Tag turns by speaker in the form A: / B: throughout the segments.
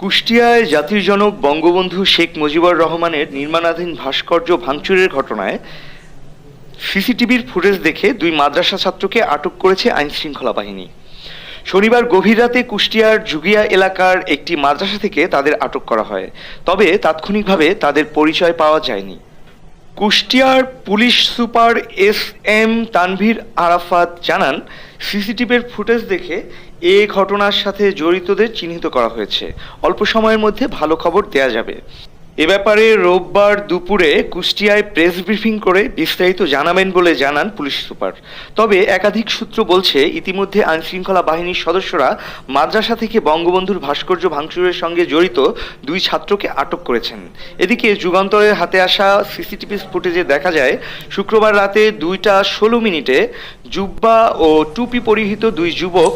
A: কুষ্টিয়ায় জাতির জনক বঙ্গবন্ধু শেখ মুজিবুর রহমানের নির্মাণাধীন ভাস্কর্য ভাঙচুরের ঘটনায় সিসিটিভির ফুটেজ দেখে দুই মাদ্রাসা ছাত্রকে আটক করেছে আইন শৃঙ্খলা বাহিনী। শনিবার গভীর রাতে কুষ্টিয়ার জুগিয়া এলাকার একটি মাদ্রাসা থেকে তাদের আটক করা হয়, তবে তাৎক্ষণিকভাবে তাদের পরিচয় পাওয়া যায়নি। কুষ্টিয়ার police super S M Tanvir Arafat জানান সিসিটিভির ফুটেজ দেখে এ ঘটনার সাথে জড়িতদের চিহ্নিত করা হয়েছে। অল্প সময়ের মধ্যে ভালো খবর দেয়া যাবে। এ ব্যাপারে রোববার দুপুরে কুষ্টিয়ায় প্রেস ব্রিফিং করে বিস্তারিত জানাবেন বলে জানান পুলিশ সুপার। তবে একাধিক সূত্র বলছে, ইতিমধ্যে আইনশৃঙ্খলা বাহিনীর সদস্যরা মাদ্রাসা থেকে বঙ্গবন্ধুর ভাস্কর্য ভাঙচুরের সঙ্গে জড়িত দুই ছাত্রকে আটক করেছেন। এদিকে যুগান্তরের হাতে আসা সিসিটিভি ফুটেজে দেখা যায়, শুক্রবার রাতে দুইটা ষোলো মিনিটে জুব্বা ও টুপি পরিহিত দুই যুবক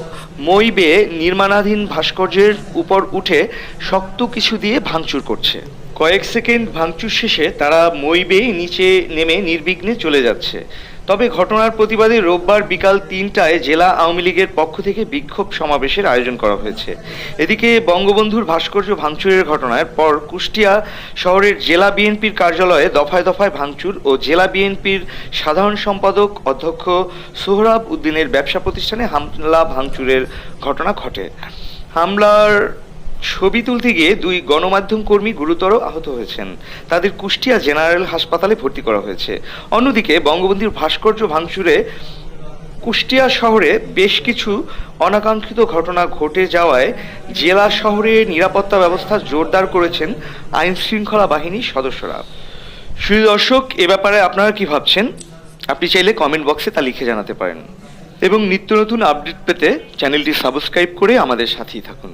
A: মই বেয়ে নির্মাণাধীন ভাস্কর্যের উপর উঠে শক্ত কিছু দিয়ে ভাঙচুর করছে। কয়েক সেকেন্ড ভাঙচুর শেষে তারা মই নিচে নেমে নির্বিঘ্নে চলে যাচ্ছে। তবে ঘটনার প্রতিবাদে রোববার বিকাল তিনটায় জেলা আওয়ামী লীগের পক্ষ থেকে বিক্ষোভ সমাবেশের আয়োজন করা হয়েছে। এদিকে বঙ্গবন্ধুর ভাস্কর্য ভাঙচুরের ঘটনার পর কুষ্টিয়া শহরের জেলা বিএনপির কার্যালয়ে দফায় দফায় ভাঙচুর ও জেলা বিএনপির সাধারণ সম্পাদক অধ্যক্ষ সোহরাব উদ্দিনের ব্যবসা প্রতিষ্ঠানে হামলা ভাঙচুরের ঘটনা ঘটে। হামলার ছবি তুলতে গিয়ে দুই গণমাধ্যম কর্মী গুরুতর আহত হয়েছেন। তাদের কুষ্টিয়া জেনারেল হাসপাতালে ভর্তি করা হয়েছে। অন্যদিকে বঙ্গবন্ধুর ভাস্কর্য ভাঙচুরে কুষ্টিয়া শহরে বেশ কিছু অনাকাঙ্ক্ষিত ঘটনা ঘটে যাওয়ায় জেলা শহরে নিরাপত্তা ব্যবস্থা জোরদার করেছেন আইন শৃঙ্খলা বাহিনীর সদস্যরা। শ্রী দর্শক, এ ব্যাপারে আপনারা কি ভাবছেন? আপনি চাইলে কমেন্ট বক্সে তা লিখে জানাতে পারেন। এবং নিত্য নতুন আপডেট পেতে চ্যানেলটি সাবস্ক্রাইব করে আমাদের সাথেই থাকুন।